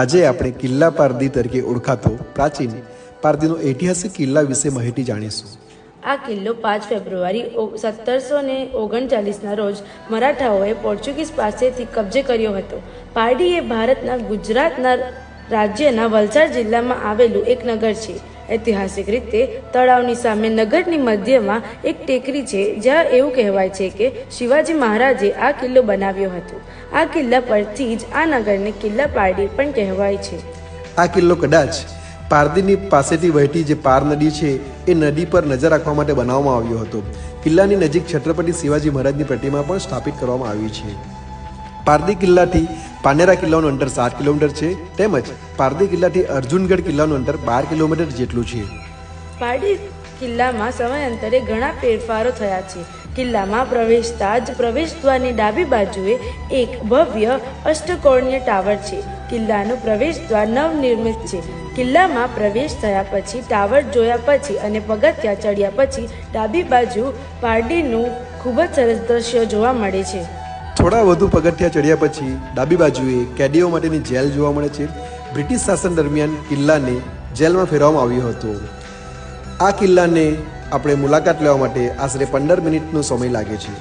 આજે આપણે કિલ્લા પારદી તરીકે ઓળખાતો પ્રાચીન પારદીનો ઐતિહાસિક કિલ્લા વિશે માહિતી જાણીશું. આ કિલ્લો પાંચ ફેબ્રુઆરી સત્તરસો ને ઓગણચાલીસના રોજ મરાઠાઓએ પોર્ચુગીઝ પાસેથી કબજે કર્યો હતો. પારડી એ ભારતના ગુજરાતના રાજ્યના વલસાડ જિલ્લામાં આવેલું એક નગર છે. ઐતિહાસિક રીતે તળાવની સામે નગરની મધ્યમાં એક ટેકરી છે, જ્યાં એવું કહેવાય છે કે શિવાજી મહારાજે આ કિલ્લો બનાવ્યો હતો. આ કિલ્લા પરથી જ આ નગરને કિલ્લા પારડી પણ કહેવાય છે. આ કિલ્લો કદાચ પારદીની પાસેથી વહેતી જે પાર નદી છે, એ નદી પર નજર રાખવા માટે બનાવવામાં આવ્યો હતો. કિલ્લાની નજીક છત્રપતિ શિવાજી મહારાજની પ્રતિમા પણ સ્થાપિત કરવામાં આવી છે. પારદી કિલ્લાથી પાનેરા કિલ્લાનું અંતર સાત કિલોમીટર છે, તેમજ પારદી કિલ્લાથી અર્જુનગઢ કિલ્લાનું અંતર બાર કિલોમીટર જેટલું છે. પારડી કિલ્લામાં સમયાંતરે ઘણા ફેરફારો થયા છે. કિલ્લામાં પ્રવેશતા જ પ્રવેશદ્વારની ડાબી બાજુએ એક ભવ્ય અષ્ટકોણીય ટાવર છે. કિલ્લાનું પ્રવેશદ્વાર નવનિર્મિત છે. કિલ્લામાં પ્રવેશ થયા પછી ટાવર જોયા પછી અને પગથિયા ચડ્યા પછી ડાબી બાજુ પારડીનું ખૂબ જ સરસ દ્રશ્ય જોવા મળે છે. થોડા વધુ પગથિયા ચડ્યા પછી ડાબી બાજુએ કેદીઓ માટેની જેલ જોવા મળે છે. બ્રિટિશ શાસન દરમિયાન કિલ્લાને જેલમાં ફેરવવામાં આવ્યો હતો. આ કિલ્લાને આપણે મુલાકાત લેવા માટે આશરે પંદર મિનિટનો સમય લાગે છે.